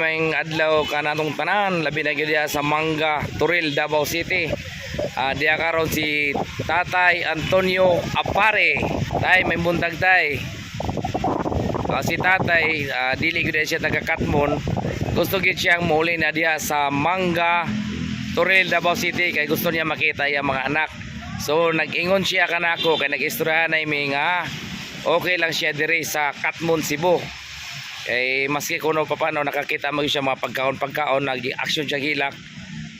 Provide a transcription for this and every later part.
may adlaw kanatong tanan labi na gyud sa Manga, Turil, Davao City. Ah diha karon si Tatay Antonio Apare. Tay may buntag tay. Ah, si Tatay ah, dili gyud siya taga Katmon. Gusto gyud siyang muuli na diha sa Manga, Turil, Davao City kay gusto niya makita yung mga anak. So nag-ingon siya kanako kay nag-istoryahan na nga okay lang siya diri sa Katmon, Cebu. Kay maski kuno pa paano nakakita mo siya mga pagkaon-pagkaon nag-action siya hilak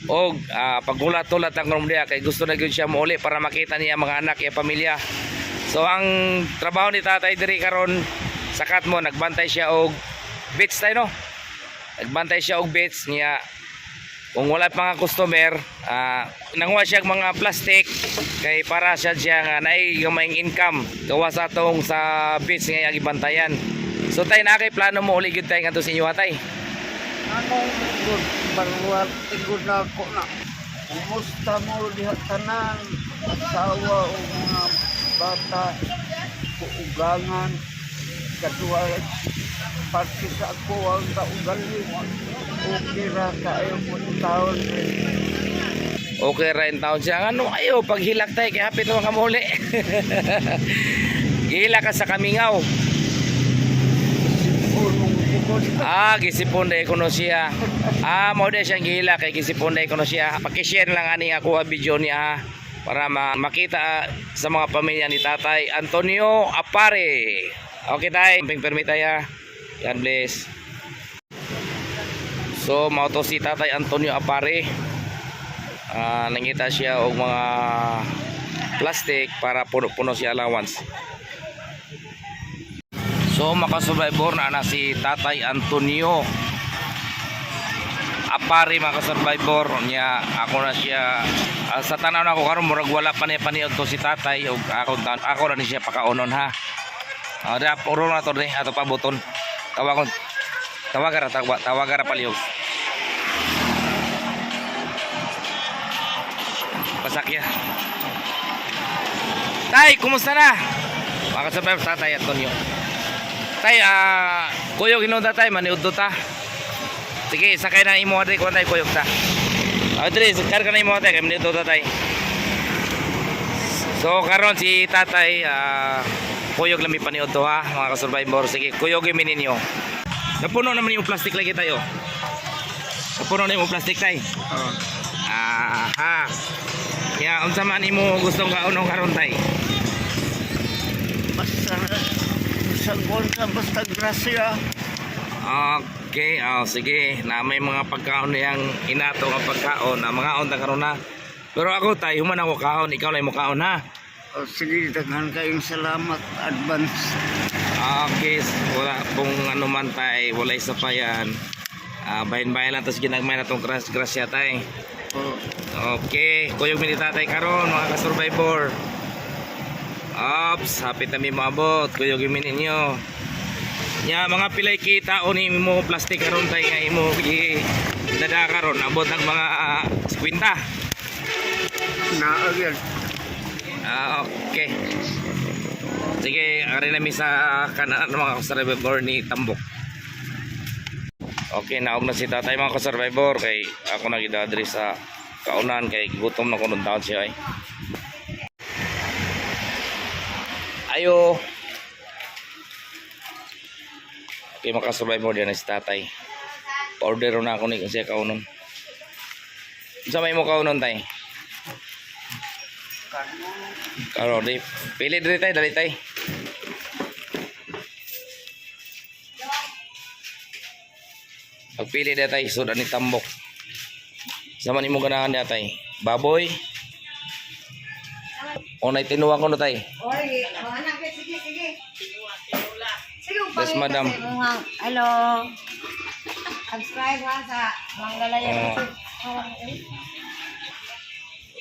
og ah, paggulat-ulat ang kuno diya kay gusto na gyud siya muuli para makita niya mga anak iya pamilya. So ang trabaho ni Tatay diri karon sa Katmon nagbantay siya og beach tayo no. Nagbantay siya og beach niya kung wala pa mga customer, ah nanguha siya mga plastic kay para siya siya nga naay gamayng income gawa sa atong sa beach nga iyang gibantayan. So tay na kay plano mo uli gyud tay ngadto sa inyo tay. Anong good barwal tigod na ako na. Kumusta mo diha tanan? Asawa o mga bata, kuugangan, kadua pati sa ako ang kaugali. Okay ra kayo mo taon. Okay ra in town siya. Ano ayo paghilak tay kay hapit mo kamuli. Gila ka sa kamingaw. Ah, gisipon day kuno siya. Ah, mo day siyang gila kay gisipon day kuno siya. Paki-share lang ani ako ang video niya ha, para ma- makita ah, sa mga pamilya ni Tatay Antonio Apare. Okay tay, ping permit ya. Yan bless. So, mao to si Tatay Antonio Apare. Ah, nangita siya og mga plastic para puno-puno si allowance. So makasurvivor na na si Tatay Antonio Apari mga kasurvivor niya ako na siya ah, sa tanaw na ako karon murag wala pa niya paniod to si Tatay ug ako ako na ni siya pakaunon ha. Ah, uh, puro na to ni ato pa buton. Tawagon. Tawagan ra tawa, tawagan ra palihog. Pasakya. Tay, kumusta na? Mga kasurvivor Tatay Antonio. Tay, ah, kuyog hinunda tay, maniud ta. Sige, sakay na imo tay, kuwan tay kuyog ta. Ah, dili, sakay ka na imo tay, maniud ta tay. So, karon si tatay, ah, kuyog lami paniud to ha, mga ka-survivor. Sige, kuyog mi ninyo. Napuno naman yung plastic lagi tayo. Napuno na yung plastic tay. Oh. Ah, ha. Kaya, unsa man imo gustong kaunong karon tay? Sa gonsa basta grasya. Okay, oh, sige. Na may mga pagkaon niyang inato nga pagkaon. Na mga onta karon na. Pero ako tayo, human ako kaon. Ikaw lang mo kaon ha. O sige, daghan kayong salamat advance. Okay, wala kung ano man tay, wala isa pa yan. Ah, bahin-bahin lang tapos ginagmay na tong crash grasya tay. O, Okay, kuyog mi ni tatay karon mga ka-survivor. Ops, hapit na mi maabot. Kuyog mi ninyo. Nya mga pilay kita o ni mo plastic karon tay nga imo dada karon abot ng mga ah, 50. naagyan. Ah, okay. Sige, ari na mi sa kanan mga ka-survivor ni Tambok. Okay, naog na si tatay mga ka-survivor kay ako na gidadri sa kaunan kay gutom na kuno taon siya ay. Ayo. Okay, mga ka-survivor din si tatay. Pa-order na ako ni kasi kaunon. Sa may mo kaunon tay? Karo di pili diri tay dali tay. Pagpili diri tay sud ani tambok. Sama nimo ganahan niya tay. Baboy. O nay tinuwa ko no tay. Oy, oh, Yes, madam. Hello. Subscribe ha sa Mangalaya Oh. YouTube.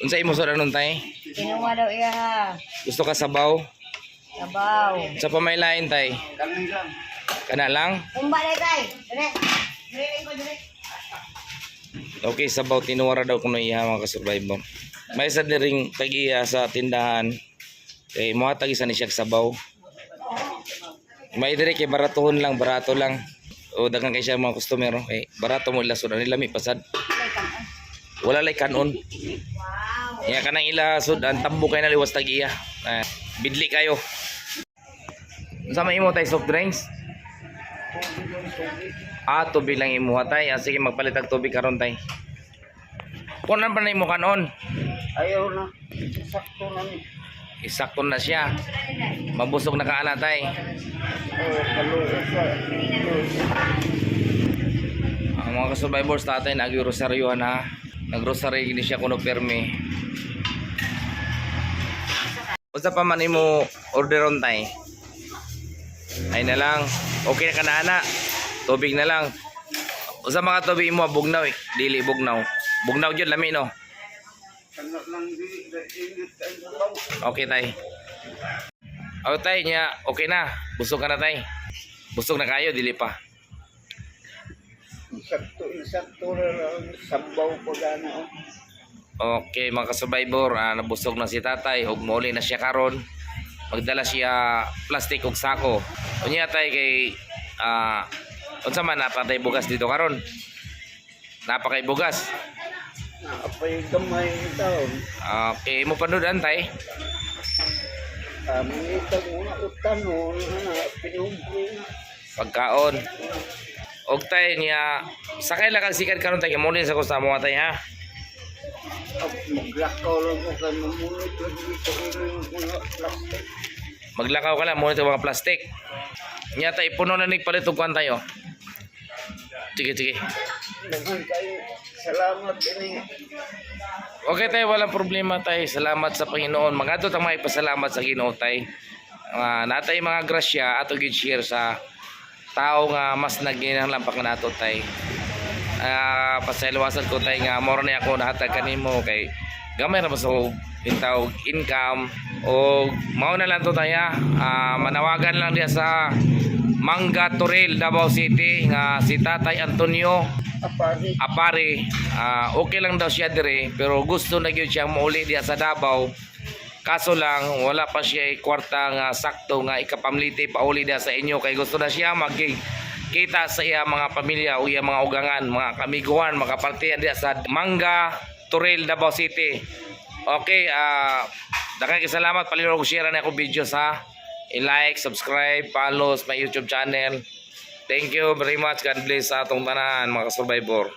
Unsa imo sud anon tay? Kinuha daw iya ha. Gusto ka sabaw? Sabaw. Sa pamailain tay. Kami lang. Kana lang. Tumba na tay. Dire. Dire ko dire. Okay, sabaw tinuwara daw kuno iya mga ka-survivor. May isa diring tag-iya sa tindahan. Kay mohatag isa ni siya sabaw. May diri kay baratuhon lang, barato lang. O daghang kay siya mga customer oh. kay barato mo ilasod ani lami pasad. Wala lay kanon. Wow. Iya kanang ilasod ang tambo kay na liwas tag iya. Ah, bidli kayo. Unsa may imo tay soft drinks? Ah, tubig lang imo tay. Ah, sige magpalit og tubig karon tay. Kunan pa na imo kanon. Ayaw na. Sakto na ni. Isakto na siya. Mabusog na kaana tay. Kaluya sa. Ang mga survivors tatay nag-rosaryo na. Nag-rosary gini siya kuno permi. Usa pa man imo orderon tay. Ay na lang. Okay na ka na ana. Tubig na lang. Usa mga tubig mo bugnaw eh. Dili bugnaw. Bugnaw gyud lami no. Okay tay. O tay niya, okay na. Busog ka na tay. Busog na kayo, dili pa. Sakto sakto sabaw ko gana. oh. Okay, mga ka-survivor, ah, nabusog na si tatay, ug mauli na siya karon. Magdala siya plastic ug sako. Unya tay kay ah unsa man napatay bugas dito karon? Napakay bugas. Naapay gamay taon. Okay, mo panudan tay. Kami itang mga utanon na pinubri na. Pagkaon. Og tay niya sakay lang sikat karon tay mo sa kusta mo tay ha. Maglakaw lang ko ito mga plastic. Maglakaw ka lang mo mga plastic. Nya tay puno na nig palit og kwan tayo. Sige, sige. Dagan kayo. Salamat ini. Okay tayo, walang problema tayo. Salamat sa Panginoon. Mga ang mga ipasalamat sa Ginoo tayo. Uh, natay mga grasya ato gid share sa tao nga mas naginahanglan pa kanato tay. Ah, pasaylowasan ko tay nga moro na ako nahatag kanimo kay gamay ra ba sa intawag income o mao na lang to taya. Ah, manawagan lang diya sa Mangga Toril, Davao City nga si Tatay Antonio Apari. apare ah, okay lang daw siya dire pero gusto na gyud siyang mauli diya sa Davao. Kaso lang wala pa siya kwarta nga sakto nga ikapamliti pauli diya sa inyo. Kay gusto na siya magig kita sa iya mga pamilya o iya mga ugangan mga kamiguan mga partiyan diya sa Mangga Turil Davao City. Okay ah daghang salamat. Palihog share na ako video sa i-like, subscribe, follow sa my YouTube channel. Thank you very much. God bless sa atong tanan mga survivor.